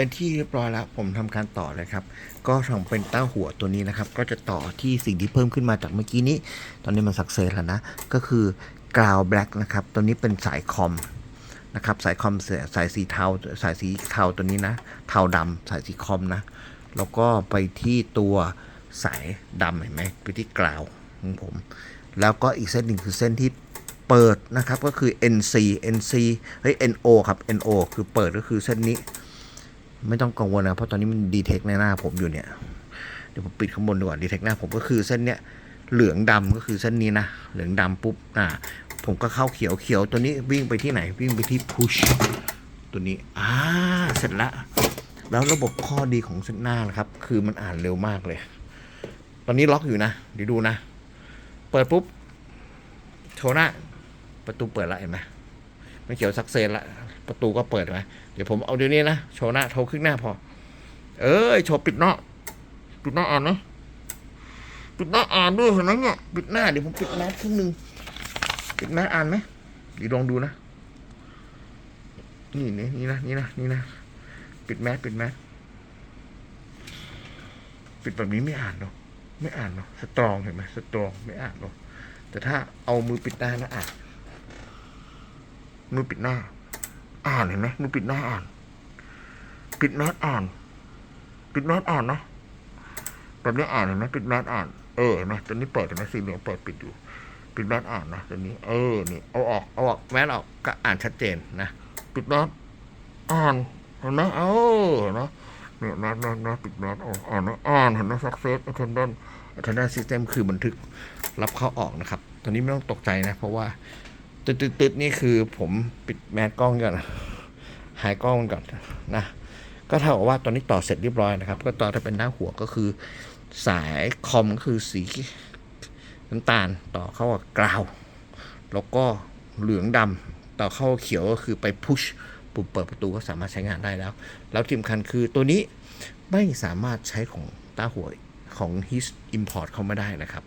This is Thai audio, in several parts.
เป็นที่เรียบร้อยแล้ว ผมทำการต่อเลยครับ ก็ทำเป็นเต้าหัวตัวนี้นะครับ ก็จะต่อที่สิ่งที่เพิ่มขึ้นมาจากเมื่อกี้นี้ ตอนนี้มันสักเซสแล้วนะ ก็คือกราวแบล็กนะครับ ตัวนี้เป็นสายคอมนะครับ สายคอมเสียสายสีเทา สายสีเทาตัวนี้นะ เทาดำสายสีคอมนะ แล้วก็ไปที่ตัวสายดำเห็นไหมไปที่กราวของผม แล้วก็อีกเส้นหนึ่งคือเส้นที่เปิดนะครับ ก็คือ NC NC เฮ้ย NO ครับ NO คือเปิดก็คือเส้นนี้ ไม่ต้องกังวลนะเพราะตอนนี้มันดีเทคในหน้าผมอยู่เนี่ยเดี๋ยวผมปิดข้างบนดีกว่าดีเทคหน้าผมก็คือเส้นเนี้ยเหลืองดำก็คือเส้นนี้นะเหลืองดำปุ๊บอ่าผมก็เข้าเขียวเขียวตัวนี้วิ่งไปที่ไหนวิ่งไปที่ push ตัวนี้อ่าเสร็จละแล้วระบบข้อดีของเส้นหน้านะครับ คือมันอ่านเร็วมากเลย ตอนนี้ล็อกอยู่นะเดี๋ยวดูนะ เปิดปุ๊บโชว์หน้าประตูเปิดล้วเห็นไหมไม่เขียวซักเซนละ ประตูก็เปิดไหมเดี๋ยวผมเอาเดี๋ยวนี้นะโชว์หน้าโชว์ครึ่งหน้าพอ เอ้ยโชว์ปิดหน้าปิดหน้าอ่านนะปิดหน้าอ่านด้วยเห็นไหมเนี่ยปิดหน้าเดี๋ยวผมปิดแมสครึ่งหนึ่งปิดแมสอ่านไหมเดี๋ยวลองดูนะนี่นี่นี่นะนี่นะนี่นะปิดแมสปิดแมสปิดแบบนี้ไม่อ่านเนาะไม่อ่านเนาะสตรองเห็นไหมสตรองไม่อ่านเนาะแต่ถ้าเอามือปิดหน้าแล้วอ่านมือปิดหน้า อ่านเห็นไหมมือปิดหน้าอ่าน ปิดแมสอ่าน ปิดแมสอ่านนะแบบนี้อ่านเห็นไหมปิดแมสอ่านเออเห็นไหมตอนนี้เปิดเห็นไหมสีเหลืองเปิดปิดอยู่ ปิดแมสอ่านนะตอนนี้ เออนี่เอาออกเอาออกแมสออกก็อ่านชัดเจนนะปิดแมสอ่านเห็นไหมเออเห็นไหมเนี่ยแมสแมสแมสปิดแมสออกอ่านอ่านเห็นไหม success attendance attendance system คือบันทึกรับเข้าออกนะครับ ตอนนี้ไม่ต้องตกใจนะ เพราะว่า ตึ๊ดตึ๊ดตึ๊ดนี่คือผมปิดแมสกล้องก่อนหายกล้องก่อนนะก็เท่ากับว่าตอนนี้ต่อเสร็จเรียบร้อยนะครับ ก็ต่อถ้าเป็นหน้าหัวก็คือ สายคอมก็คือสีน้ำตาลต่อเข้ากับกราว แล้วก็เหลืองดำต่อเข้าเขียวก็คือไปพุชปุ่มเปิดประตูก็สามารถใช้งานได้แล้ว แล้วที่สำคัญคือตัวนี้ไม่สามารถใช้ของต้าหัวของ his import เข้ามาได้นะครับ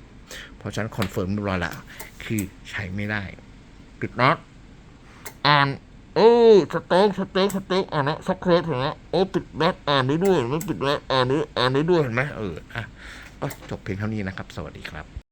เพราะฉะนั้นคอนเฟิร์มเรียบร้อยละคือใช้ไม่ได้ ติดนัดอ่านเอ้สเต็กสเต็กสเต็กอ่านนะสักเครสเห็นไหมโอ้ติดแบทอ่านได้ด้วยไม่ติดแบทอ่านนี้อ่านได้ด้วยเห็นไหมเอออะก็จบเพียงเท่านี้นะครับ สวัสดีครับ